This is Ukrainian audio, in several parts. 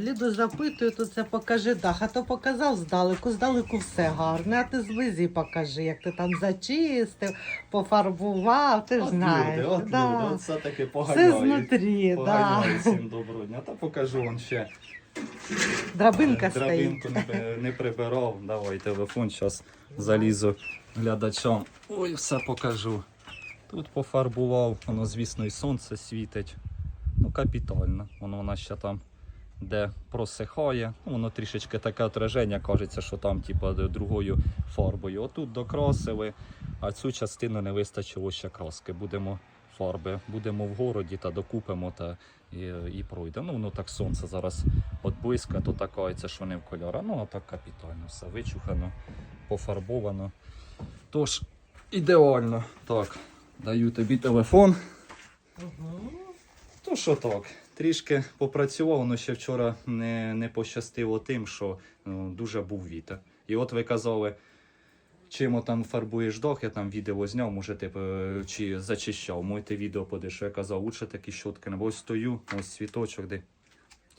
Ліду запитую, то це покажи дах, а то показав здалеку, здалеку все гарне, а ти зблизі покажи, як ти там зачистив, пофарбував, ти ж От знаєш. люди, от да. люди, от все таки Все поганяють. знутрі, да. Всім доброго дня. Та покажу вам ще. Драбинка Е, стоїть. Драбинку не, не прибирав. Давай телефон, зараз залізу глядачам. Ой, все покажу. Тут пофарбував, воно, звісно, і сонце світить. Ну, капітально. Воно у нас ще там, де просихає. Ну, воно трішечки таке отраження, кажеться, що там, типу, другою фарбою. Отут докрасили, а цю частину не вистачило ще краски. Будемо фарби, будемо в городі та докупимо та і, і пройде. Ну, воно так сонце зараз от близько, то такається, що не в кольора. Ну, а так капітально, все вичухано, пофарбовано. Тож, ідеально. Так, даю тобі телефон. Мгм. То що так, трішки попрацював, але ще вчора не, не пощастило тим, що ну, дуже був вітер. І от ви казали, чим там фарбуєш дах, я там відео зняв, може ти е, чи зачищав. Мойте відео подиш, я казав, лучше такі щотки. Ось стою, ось цвіточок, де.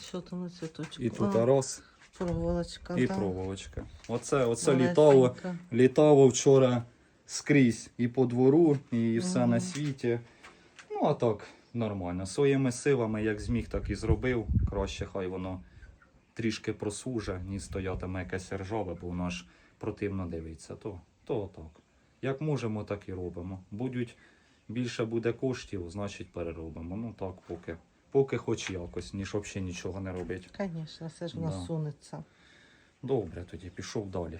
Що там на цвіточку? І тут роз, проволочка. і да. проволочка. Оце, оце Малесенька. літало. Літало вчора скрізь і по двору, і все Мгм. на світі. Ну, а так, нормально. Своїми силами, як зміг, так і зробив. Краще хай воно трішки просуже, ні стоятиме якесь ржаве, бо воно ж противно дивиться. То, то так. Як можемо, так і робимо. Будуть більше буде коштів, значить переробимо. Ну так, поки. Поки хоч якось, ніж взагалі нічого не робить. Звісно, все ж воно Да. сунеться. Добре, тоді пішов далі.